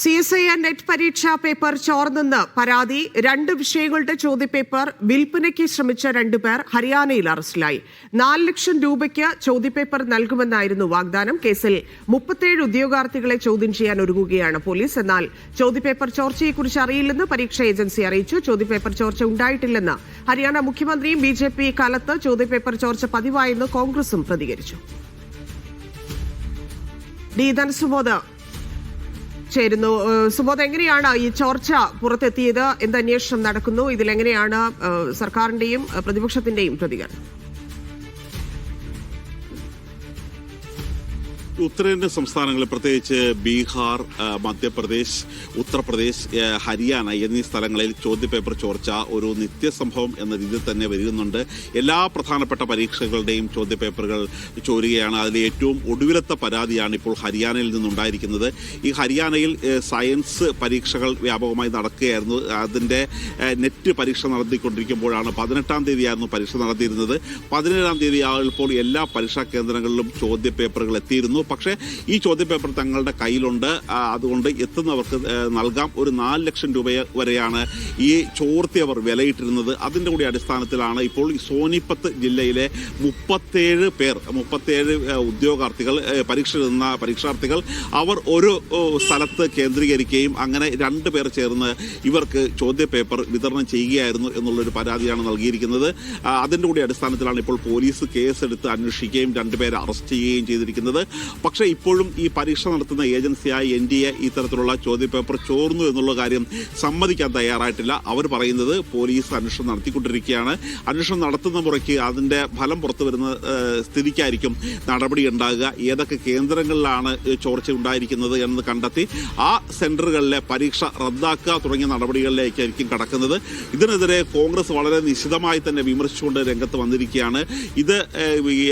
C S I net പരീക്ഷാ paper ചോർന്നെന്ന് പരാതി. രണ്ട് വിഷയങ്ങളുടെ ചോദ്യപേപ്പർ വിൽപ്പനയ്ക്ക് ശ്രമിച്ച രണ്ടുപേർ ഹരിയാനയിൽ അറസ്റ്റിലായി. നാല് ലക്ഷം രൂപയ്ക്ക് ചോദ്യപേപ്പർ നൽകുമെന്നായിരുന്നു വാഗ്ദാനം. കേസിൽ മുപ്പത്തേഴ് ഉദ്യോഗാർത്ഥികളെ ചോദ്യം ചെയ്യാൻ ഒരുങ്ങുകയാണ് പോലീസ്. എന്നാൽ ചോദ്യപേപ്പർ ചോർച്ചയെക്കുറിച്ച് അറിയില്ലെന്ന് പരീക്ഷാ ഏജൻസി അറിയിച്ചു. ചോദ്യപേപ്പർ ചോർച്ച ഉണ്ടായിട്ടില്ലെന്ന് ഹരിയാന മുഖ്യമന്ത്രിയും ബി ജെ പി കാലത്ത് ചോദ്യപേപ്പർ ചോർച്ച പതിവായെന്ന് കോൺഗ്രസും പ്രതികരിച്ചു. ചേരുന്നു. സുബോധ എങ്ങനെയാണ് ഈ ചോർച്ച പുറത്തെത്തിയത്? എന്ത് അന്വേഷണം നടക്കുന്നു? ഇതിലെങ്ങനെയാണ് സർക്കാരിന്റെയും പ്രതിപക്ഷത്തിന്റെയും പ്രതികരണം? ഉത്തരേന്ത്യൻ സംസ്ഥാനങ്ങളിൽ പ്രത്യേകിച്ച് ബീഹാർ മധ്യപ്രദേശ് ഉത്തർപ്രദേശ് ഹരിയാന എന്നീ സ്ഥലങ്ങളിൽ ചോദ്യപേപ്പർ ചോർച്ച ഒരു നിത്യസംഭവം എന്ന രീതിയിൽ തന്നെ വരുന്നുണ്ട്. എല്ലാ പ്രധാനപ്പെട്ട പരീക്ഷകളുടെയും ചോദ്യപേപ്പറുകൾ ചോരുകയാണ്. അതിൽ ഏറ്റവും ഒടുവിലത്തെ പരാതിയാണ് ഇപ്പോൾ ഹരിയാനയിൽ നിന്നുണ്ടായിരിക്കുന്നത്. ഈ ഹരിയാനയിൽ സയൻസ് പരീക്ഷകൾ വ്യാപകമായി നടക്കുകയായിരുന്നു. അതിന്റെ നെറ്റ് പരീക്ഷ നടത്തിക്കൊണ്ടിരിക്കുമ്പോഴാണ് പതിനെട്ടാം തീയതിയായിരുന്നു പരീക്ഷ നടത്തിയിരുന്നത്. പതിനേഴാം തീയതി ആയപ്പോൾ എല്ലാ പരീക്ഷാ കേന്ദ്രങ്ങളിലും ചോദ്യപേപ്പറുകൾ എത്തിയിരുന്നു. പക്ഷേ ഈ ചോദ്യപേപ്പർ തങ്ങളുടെ കയ്യിലുണ്ട്. അതുകൊണ്ട് എത്തുന്നവർക്ക് നൽകാം. ഒരു നാല് ലക്ഷം രൂപ വരെയാണ് ഈ ചോർത്തി അവർ വിലയിട്ടിരുന്നത്. അതിന്റെ കൂടി അടിസ്ഥാനത്തിലാണ് ഇപ്പോൾ സോനിപ്പത്ത് ജില്ലയിലെ മുപ്പത്തേഴ് പേർ മുപ്പത്തേഴ് ഉദ്യോഗാർത്ഥികൾ പരീക്ഷ എഴുതുന്ന പരീക്ഷാർത്ഥികൾ അവർ ഒരു സ്ഥലത്ത് കേന്ദ്രീകരിക്കുകയും അങ്ങനെ രണ്ട് പേർ ചേർന്ന് ഇവർക്ക് ചോദ്യപേപ്പർ വിതരണം ചെയ്യുകയായിരുന്നു എന്നുള്ളൊരു പരാതിയാണ് നൽകിയിരിക്കുന്നത്. അതിന്റെ കൂടി അടിസ്ഥാനത്തിലാണ് ഇപ്പോൾ പോലീസ് കേസെടുത്ത് അന്വേഷിക്കുകയും രണ്ടുപേരെ അറസ്റ്റ് ചെയ്യുകയും ചെയ്തിരിക്കുന്നത്. പക്ഷേ ഇപ്പോഴും ഈ പരീക്ഷ നടത്തുന്ന ഏജൻസിയായ എൻ ഡി എ ഇത്തരത്തിലുള്ള ചോദ്യപേപ്പർ ചോർന്നു എന്നുള്ള കാര്യം സമ്മതിക്കാൻ തയ്യാറായിട്ടില്ല. അവർ പറയുന്നത് പോലീസ് അന്വേഷണം നടത്തിക്കൊണ്ടിരിക്കുകയാണ്. അന്വേഷണം നടത്തുന്ന മുറയ്ക്ക് അതിന്റെ ഫലം പുറത്തു വരുന്ന സ്ഥിതിക്കായിരിക്കും നടപടി ഉണ്ടാകുക. ഏതൊക്കെ കേന്ദ്രങ്ങളിലാണ് ചോർച്ച ഉണ്ടായിരിക്കുന്നത് എന്ന് കണ്ടെത്തി ആ സെന്ററുകളിലെ പരീക്ഷ റദ്ദാക്കുക തുടങ്ങിയ നടപടികളിലേക്കായിരിക്കും കടക്കുന്നത്. ഇതിനെതിരെ കോൺഗ്രസ് വളരെ നിശിതമായി തന്നെ വിമർശിച്ചുകൊണ്ട് രംഗത്ത് വന്നിരിക്കുകയാണ്. ഇത്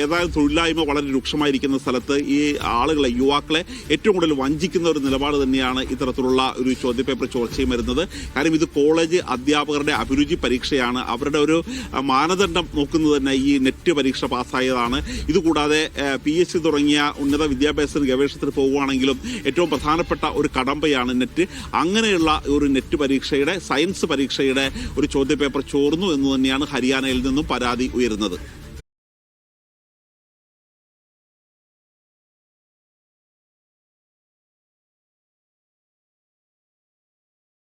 ഏതായാലും തൊഴിലില്ലായ്മ വളരെ രൂക്ഷമായിരിക്കുന്ന സ്ഥലത്ത് ഈ ആളുകളെ യുവാക്കളെ ഏറ്റവും കൂടുതൽ വഞ്ചിക്കുന്ന ഒരു നിലപാട് തന്നെയാണ് ഇത്തരത്തിലുള്ള ഒരു ചോദ്യപേപ്പർ ചോർച്ചയും വരുന്നത്. കാര്യം ഇത് കോളേജ് അധ്യാപകരുടെ അഭിരുചി പരീക്ഷയാണ്. അവരുടെ ഒരു മാനദണ്ഡം നോക്കുന്നത് തന്നെ ഈ നെറ്റ് പരീക്ഷ പാസ്സായതാണ്. ഇതുകൂടാതെ പി എച്ച് സി തുടങ്ങിയ ഉന്നത വിദ്യാഭ്യാസത്തിന് ഗവേഷണത്തിന് പോവുകയാണെങ്കിലും ഏറ്റവും പ്രധാനപ്പെട്ട ഒരു കടമ്പയാണ് നെറ്റ്. അങ്ങനെയുള്ള ഒരു നെറ്റ് പരീക്ഷയുടെ സയൻസ് പരീക്ഷയുടെ ഒരു ചോദ്യപേപ്പർ ചോർന്നു എന്ന് തന്നെയാണ് ഹരിയാനയിൽ നിന്നും പരാതി ഉയരുന്നത്.